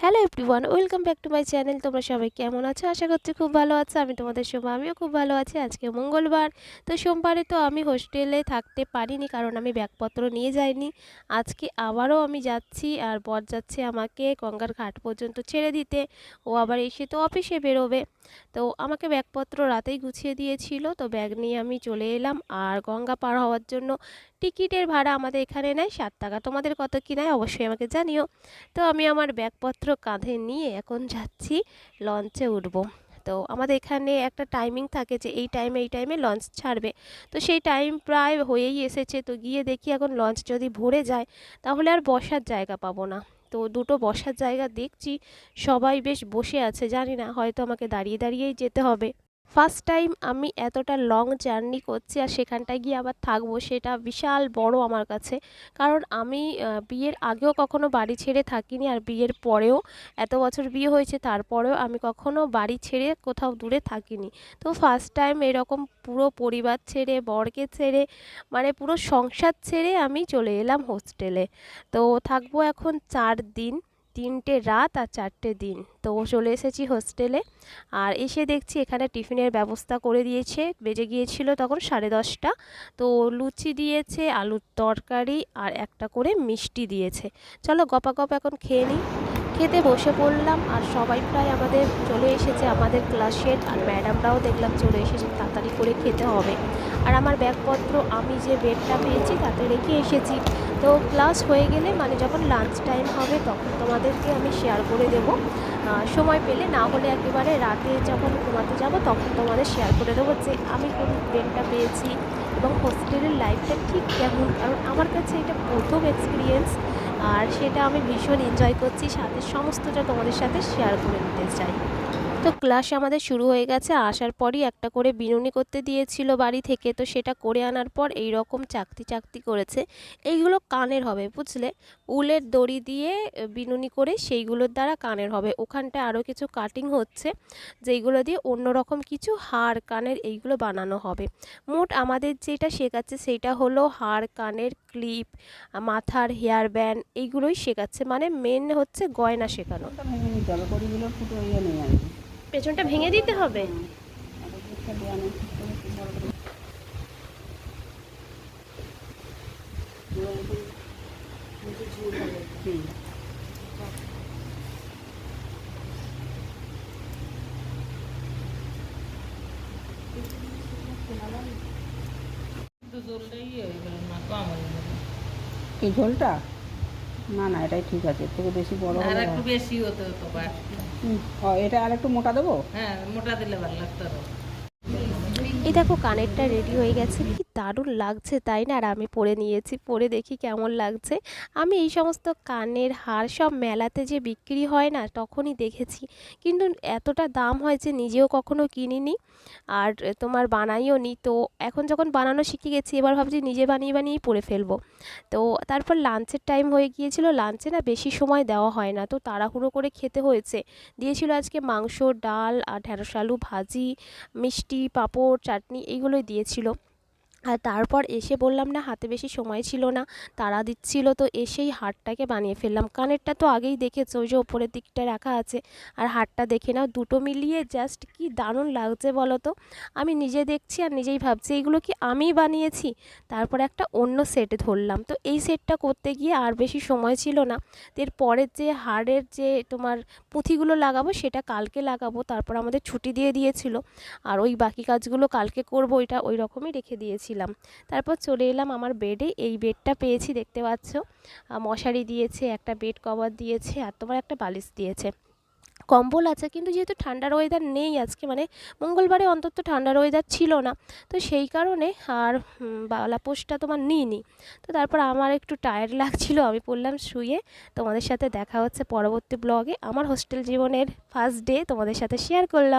Hello everyone welcome back to my channel তোমরা সবাই কেমন আছো? আশা করছি খুব ভালো আছো। আমি তোমাদের সময় আমিও খুব ভালো আছি। আজকে মঙ্গলবার। তো সোমবারে তো আমি হোস্টেলে থাকতে পারিনি, কারণ আমি ব্যাগপত্র নিয়ে যাইনি। আজকে আবারও আমি যাচ্ছি আর বর যাচ্ছে আমাকে গঙ্গার ঘাট পর্যন্ত ছেড়ে দিতে। ও আবার এসে তো অফিসে বেরোবে। তো আমাকে ব্যাগপত্র রাতেই গুছিয়ে দিয়েছিল। তো ব্যাগ নিয়ে আমি চলে এলাম। আর গঙ্গা পার হওয়ার জন্য টিকিটের ভাড়া আমাদের এখানে নেয় সাত টাকা। তোমাদের কত কী নেয় অবশ্যই আমাকে জানিও। তো আমি আমার ব্যাগপত্র কাঁধে নিয়ে এখন যাচ্ছি লঞ্চে উঠব। তো আমাদের এখানে একটা টাইমিং থাকে যে এই টাইমে এই টাইমে লঞ্চ ছাড়বে। তো সেই টাইম প্রায় হয়েই এসেছে। তো গিয়ে দেখি এখন লঞ্চ যদি ভরে যায়, তাহলে আর বসার জায়গা পাবো না। তো দুটো বসার জায়গা দেখছি। সবাই বেশ বসে আছে, জানি না, হয়তো আমাকে দাঁড়িয়ে, দাঁড়িয়েই যেতে হবে। ফার্স্ট টাইম আমি এতটা লং জার্নি করছি আর সেখানটায় গিয়ে আবার থাকব সেটা বিশাল বড় আমার কাছে। কারণ আমি বিয়ের আগেও কখনো বাড়ি ছেড়ে থাকিনি আর বিয়ের পরেও এত বছর বিয়ে হয়েছে তারপরেও আমি কখনো বাড়ি ছেড়ে কোথাও দূরে থাকিনি। তো ফার্স্ট টাইম এরকম পুরো পরিবার ছেড়ে, বরকে ছেড়ে মানে পুরো সংসার ছেড়ে আমি চলে এলাম হোস্টেলে তো থাকব এখন চার দিন। তিনটে রাত আর চারটে দিন। তো চলে এসেছি হোস্টেলে আর এসে দেখছি এখানে টিফিনের ব্যবস্থা করে দিয়েছে। বেজে গিয়েছিল তখন সাড়ে দশটা। তো লুচি দিয়েছে, আলুর তরকারি আর একটা করে মিষ্টি দিয়েছে। চলো গপা গপ এখন খেয়ে নিই। খেতে বসে পড়লাম আর সবাই প্রায় আমাদের চলে এসেছে আমাদের ক্লাসের আর ম্যাডামরাও দেখলাম চলে এসেছে, তাড়াতাড়ি করে খেতে হবে। আর আমার ব্যাগপত্র, আমি যে বেডটা পেয়েছি তাতে রেখে এসেছি। তো ক্লাস হয়ে গেলে মানে যখন লাঞ্চ টাইম হবে তখন তোমাদেরকে আমি শেয়ার করে দেবো। সময় পেলে না হলে একেবারে রাতে যখন ঘুমাতে যাব তখন তোমাদের শেয়ার করে দেবো যে আমি কোন বেডটা পেয়েছি এবং হোস্টেলের লাইফটা ঠিক কেমন? কারণ আমার কাছে এটা প্রথম এক্সপিরিয়েন্স আর সেটা আমি ভীষণ এনজয় করছি। সাথে সমস্তটা তোমাদের সাথে শেয়ার করে নিতে চাই। তো ক্লাস আমাদের শুরু হয়ে গেছে। আসার পরই একটা করে বিনুনি করতে দিয়েছিল বাড়ি থেকে। তো সেটা করে আনার পর এই রকম চাকতি চাকতি করেছে। এইগুলো কানের হবে, বুঝলে? উলের দড়ি দিয়ে বিনুনি করে সেইগুলোর দ্বারা কানের হবে। ওখানটায় আরও কিছু কাটিং হচ্ছে, যেইগুলো দিয়ে অন্য রকম কিছু হার কানের এইগুলো বানানো হবে। মোট আমাদের যেটা শেখাচ্ছে সেটা হলো হার কানের ক্লিপ মাথার হেয়ার ব্যান্ড এইগুলোই শেখাচ্ছে। মানে মেন হচ্ছে গয়না শেখানো। ইয়ে পেছনটা ভেঙে দিতে হবে। হুম। এই ঝোলটা না না এটাই ঠিক আছে। এর থেকে বেশি বড় আর একটু বেশি হতে হতো এটা আরেকটু মোটা দেবো? হ্যাঁ মোটা দিলে ভালো লাগতো। এই দেখো, কানেরটা রেডি হয়ে গেছে। কি দারুণ লাগছে, তাই না? আর আমি পরে নিয়েছি, পরে দেখি কেমন লাগছে। আমি এই সমস্ত কানের হার সব মেলাতে যে বিক্রি হয় না, তখনই দেখেছি। কিন্তু এতটা দাম হয় যে নিজেও কখনো কিনিনি। আর তোমার বানাইও নি। তো এখন যখন বানানো শিখে গেছি, এবার ভাবছি নিজে বানিয়ে বানিয়েই পরে ফেলব। তো তারপর লাঞ্চের টাইম হয়ে গিয়েছিল। লাঞ্চে না বেশি সময় দেওয়া হয় না। তো তাড়াহুড়ো করে খেতে হয়েছে। দিয়েছিল আজকে মাংস, ডাল, আর ঢেঁড়স আলু ভাজি, মিষ্টি, পাঁপড় চাটনি এইগুলোই দিয়েছিল। আর তারপর এসে বললাম, না, হাতে বেশি সময় ছিল না তারা দিচ্ছিল। তো এসেই হারটাকে বানিয়ে ফেললাম। কানেরটা তো আগেই দেখেছ, ওই যে ওপরের দিকটা রাখা আছে। আর হারটা দেখে নাও, দুটো মিলিয়ে জাস্ট কি দারুণ লাগছে বলো তো। আমি নিজে দেখছি আর নিজেই ভাবছি এইগুলো কি আমিই বানিয়েছি? তারপর একটা অন্য সেট ধরলাম। তো এই সেটটা করতে গিয়ে আর বেশি সময় ছিল না। এর পরের যে হাড়ের যে তোমার পুঁথিগুলো লাগাবো, সেটা কালকে লাগাবো। তারপর আমাদের ছুটি দিয়ে দিয়েছিল। আর ওই বাকি কাজগুলো কালকে করব, ওইটা ওই রকমই রেখে দিয়েছিলাম তারপর চলে এলাম আমার বেডে এই বেডটা পেয়েছি, দেখতে পাচ্ছ। মশারি দিয়েছে, একটা বেড কভার দিয়েছে, আর তোমার একটা বালিশ দিয়েছে। কম্বল আছে, কিন্তু যেহেতু ঠান্ডার ওয়েদার নেই আজকে মানে মঙ্গলবারে অন্তত ঠান্ডার ওয়েদার ছিল না। তো সেই কারণে আর বালাপোষটা তোমার নিইনি। তো তারপর আমার একটু টায়ার্ড লাগছিল, আমি পড়লাম শুয়ে তোমাদের সাথে দেখা হচ্ছে পরবর্তী ব্লগে আমার হোস্টেল জীবনের ফার্স্ট ডে তোমাদের সাথে শেয়ার করলাম।